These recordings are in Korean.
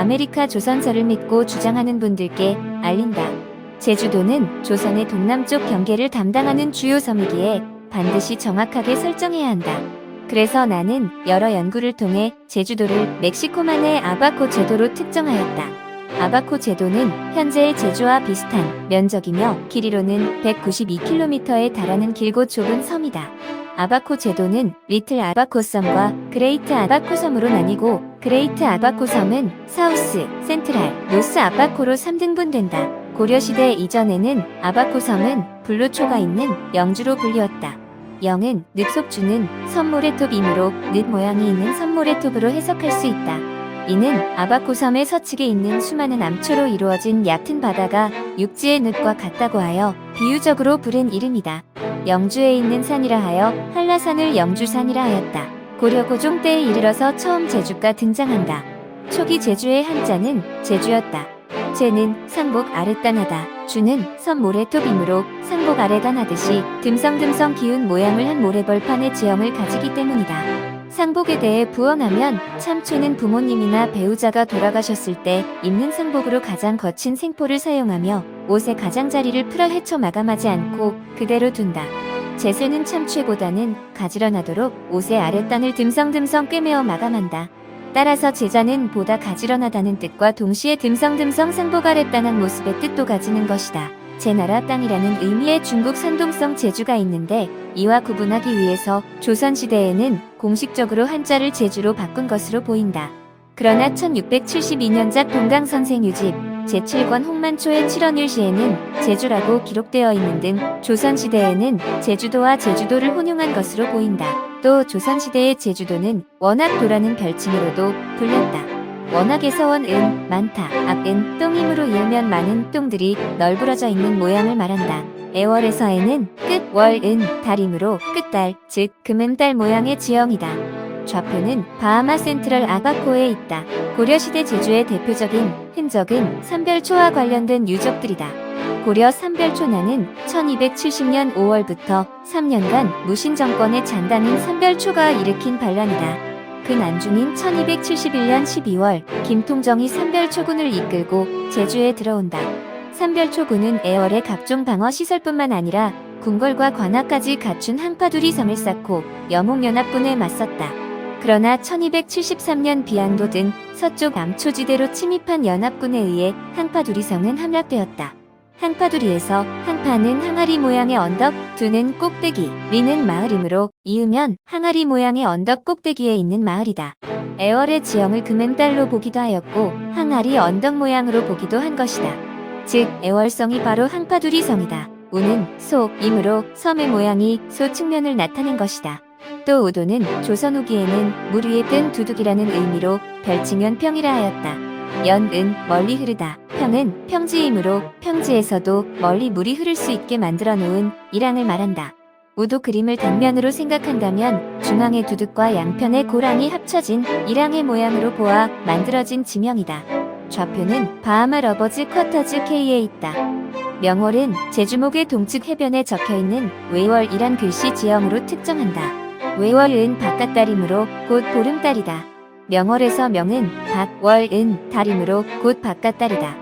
아메리카 조선서를 믿고 주장하는 분들께 알린다. 제주도는 조선의 동남쪽 경계를 담당하는 주요 섬이기에 반드시 정확하게 설정해야 한다. 그래서 나는 여러 연구를 통해 제주도를 멕시코만의 아바코 제도로 특정하였다. 아바코 제도는 현재의 제주와 비슷한 면적이며 길이로는 192km에 달하는 길고 좁은 섬이다. 아바코 제도는 리틀 아바코 섬과 그레이트 아바코 섬으로 나뉘고 그레이트 아바코 섬은 사우스, 센트랄, 노스 아바코로 3등분된다. 고려시대 이전에는 아바코 섬은 불로초가 있는 영주로 불리웠다. 영은 늪속주는 선모래톱이므로 늪 모양이 있는 선모래톱으로 해석할 수 있다. 이는 아바코 섬의 서측에 있는 수많은 암초로 이루어진 얕은 바다가 육지의 늪과 같다고 하여 비유적으로 부른 이름이다. 영주에 있는 산이라 하여 한라산을 영주산이라 하였다. 고려 고종 때에 이르러서 처음 제주가 등장한다. 초기 제주의 한자는 제주였다. 제는 상복 아랫단하다. 주는 선 모래톱이므로 상복 아래단하듯이 듬성듬성 기운 모양을 한 모래벌판의 지형을 가지기 때문이다. 상복에 대해 부언하면 참초는 부모님이나 배우자가 돌아가셨을 때 입는 상복으로 가장 거친 생포를 사용하며 옷의 가장자리를 풀어 헤쳐 마감하지 않고 그대로 둔다. 제세는 참초보다는 가지런하도록 옷의 아랫단을 듬성듬성 꿰매어 마감한다. 따라서 제자는 보다 가지런하다는 뜻과 동시에 듬성듬성 상복 아랫단한 모습의 뜻도 가지는 것이다. 제 나라 땅이라는 의미의 중국 산동성 제주가 있는데 이와 구분하기 위해서 조선시대에는 공식적으로 한자를 제주로 바꾼 것으로 보인다. 그러나 1672년작 동강선생 유집 제7권 홍만초의 7원일시에는 제주라고 기록되어 있는 등 조선시대에는 제주도와 제주도를 혼용한 것으로 보인다. 또 조선시대의 제주도는 워낙도라는 별칭으로도 불렸다. 워낙에서 원은 많다, 악은 똥임으로 이으면 많은 똥들이 널브러져 있는 모양을 말한다. 애월에서에는 끝, 월은 달이므로 끝달, 즉 금은달 모양의 지형이다. 좌표는 바하마 센트럴 아바코에 있다. 고려시대 제주의 대표적인 흔적은 삼별초와 관련된 유적들이다. 고려 삼별초나는 1270년 5월부터 3년간 무신 정권의 잔당인 삼별초가 일으킨 반란이다. 그 난중인 1271년 12월 김통정이 삼별초군을 이끌고 제주에 들어온다. 삼별초군은 애월의 각종 방어 시설뿐만 아니라 궁궐과 관아까지 갖춘 항파두리 성을 쌓고 여몽연합군에 맞섰다. 그러나 1273년 비양도 등 서쪽 암초지대로 침입한 연합군에 의해 항파두리성은 함락되었다. 항파두리에서 항파는 항아리 모양의 언덕, 두는 꼭대기, 리는 마을이므로 이으면 항아리 모양의 언덕 꼭대기에 있는 마을이다. 애월의 지형을 금은달로 보기도 하였고 항아리 언덕 모양으로 보기도 한 것이다. 즉 애월성이 바로 항파두리 성이다. 우는 소이므로 섬의 모양이 소 측면을 나타낸 것이다. 또 우도는 조선 후기에는 물 위에 뜬 두둑이라는 의미로 별칭연 평이라 하였다. 연은 멀리 흐르다. 평은 평지이므로 평지에서도 멀리 물이 흐를 수 있게 만들어 놓은 이랑을 말한다. 우도 그림을 단면으로 생각한다면 중앙의 두둑과 양편의 고랑이 합쳐진 이랑의 모양으로 보아 만들어진 지명이다. 좌표는 바하마 러버즈 쿼터즈 K에 있다. 명월은 제주목의 동측 해변에 적혀 있는 외월이란 글씨 지형으로 특정한다. 외월은 바깥달이므로 곧 보름달이다. 명월에서 명은 박, 월, 은, 달이므로 곧 바깥달이다.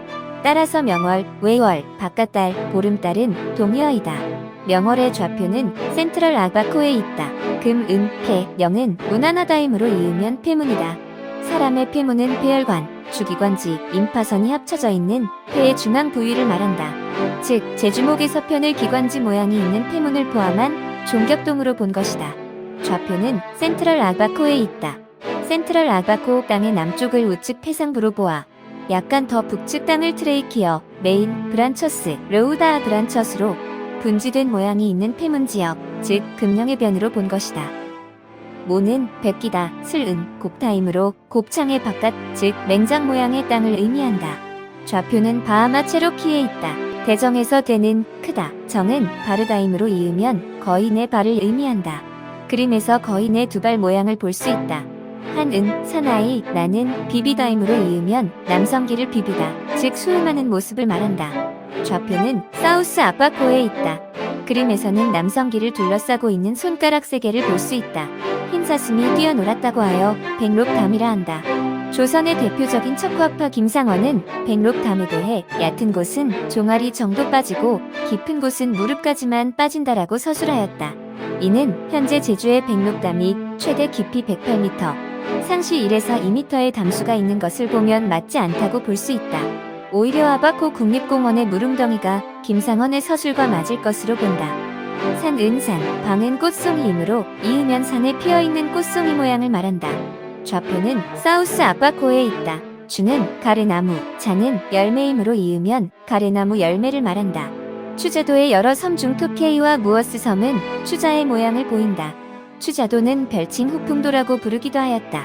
따라서 명월, 외월, 바깥달, 보름달은 동의어이다. 명월의 좌표는 센트럴 아바코에 있다. 금, 은, 폐, 명은 무난하다임으로 이으면 폐문이다. 사람의 폐문은 폐혈관, 주기관지, 임파선이 합쳐져 있는 폐의 중앙 부위를 말한다. 즉, 제주목의 서편을 기관지 모양이 있는 폐문을 포함한 종격동으로 본 것이다. 좌표는 센트럴 아바코에 있다. 센트럴 아바코 땅의 남쪽을 우측 해상부로 보아 약간 더 북측 땅을 트레이키어, 메인, 브란처스, 로우다 브란처스로 분지된 모양이 있는 폐문 지역, 즉 금령의 변으로 본 것이다. 모는 백기다, 슬은, 곱타임으로 곱창의 바깥, 즉 맹장 모양의 땅을 의미한다. 좌표는 바하마 체로키에 있다. 대정에서 대는 크다, 정은 바르다임으로 이으면 거인의 발을 의미한다. 그림에서 거인의 두 발 모양을 볼 수 있다. 한은, 사나이, 나는 비비다임으로 이으면 남성기를 비비다, 즉 수음하는 모습을 말한다. 좌표는 사우스 아바코에 있다. 그림에서는 남성기를 둘러싸고 있는 손가락 세 개를 볼 수 있다. 흰 사슴이 뛰어놀았다고 하여 백록담이라 한다. 조선의 대표적인 척후아파 김상원은 백록담에 대해 얕은 곳은 종아리 정도 빠지고 깊은 곳은 무릎까지만 빠진다라고 서술하였다. 이는 현재 제주의 백록담이 최대 깊이 108m, 상시 1에서 2m의 담수가 있는 것을 보면 맞지 않다고 볼 수 있다. 오히려 아바코 국립공원의 물웅덩이가 김상원의 서술과 맞을 것으로 본다. 산 은산, 방은 꽃송이이므로 이으면 산에 피어있는 꽃송이 모양을 말한다. 좌표는 사우스 아바코에 있다. 주는 가래나무, 자는 열매이므로 이으면 가래나무 열매를 말한다. 추자도의 여러 섬 중 토케이와 무어스 섬은 추자의 모양을 보인다. 추자도는 별칭 후풍도라고 부르기도 하였다.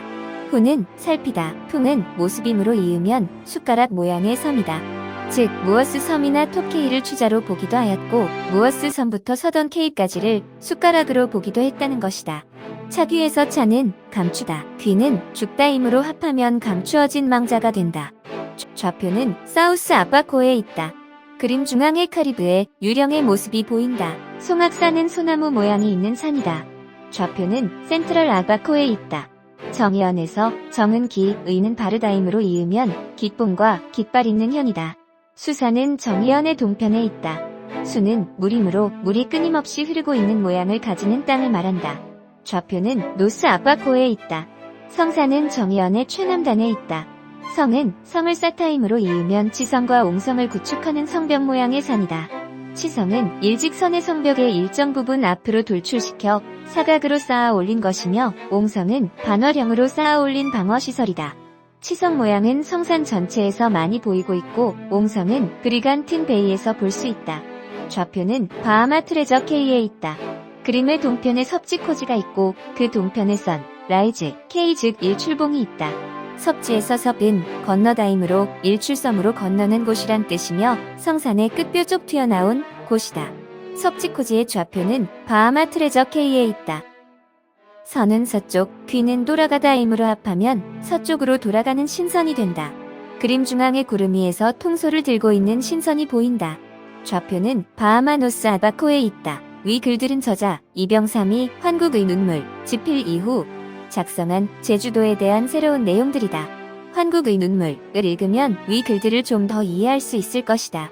후는 살피다, 풍은 모습임으로 이으면 숟가락 모양의 섬이다. 즉 무어스 섬이나 토케이를 추자로 보기도 하였고 무어스 섬부터 서던 케이까지를 숟가락으로 보기도 했다는 것이다. 차귀에서 차는 감추다, 귀는 죽다임으로 합하면 감추어진 망자가 된다. 좌- 좌표는 사우스 아바코에 있다. 그림 중앙의 카리브에 유령의 모습이 보인다. 송악산은 소나무 모양이 있는 산이다. 좌표는 센트럴 아바코에 있다. 정의연에서 정은 기, 의는 바르다임으로 이으면 깃봉과 깃발 있는 현이다. 수산은 정의연의 동편에 있다. 수는 물이므로 물이 끊임없이 흐르고 있는 모양을 가지는 땅을 말한다. 좌표는 노스 아바코에 있다. 성산은 정의연의 최남단에 있다. 성은 성을 쌓다임으로 이으면 치성과 옹성을 구축하는 성벽 모양의 산이다. 치성은 일직선의 성벽의 일정 부분 앞으로 돌출시켜 사각으로 쌓아 올린 것이며 옹성은 반월형으로 쌓아 올린 방어시설이다. 치성 모양은 성산 전체에서 많이 보이고 있고 옹성은 브리간틴 베이에서 볼 수 있다. 좌표는 바하마 트레저 K에 있다. 그림의 동편에 섭지 코지가 있고 그 동편에 선, 라이즈, K 즉 일출봉이 있다. 섭지에서 섭은 건너다임으로 일출섬으로 건너는 곳이란 뜻이며 성산의 쪽 튀어나온 곳이다. 섭지코지의 좌표는 바하마 트레저 K에 있다. 선은 서쪽, 귀는 돌아가다임으로 합하면 서쪽으로 돌아가는 신선이 된다. 그림 중앙의 구름이에서 통소를 들고 있는 신선이 보인다. 좌표는 바하마노스 아바코에 있다. 위 글들은 저자 이병삼이 환국의 눈물 집필 이후 작성한 제주도에 대한 새로운 내용들이다. 환국의 눈물을 읽으면 위 글들을 좀 더 이해할 수 있을 것이다.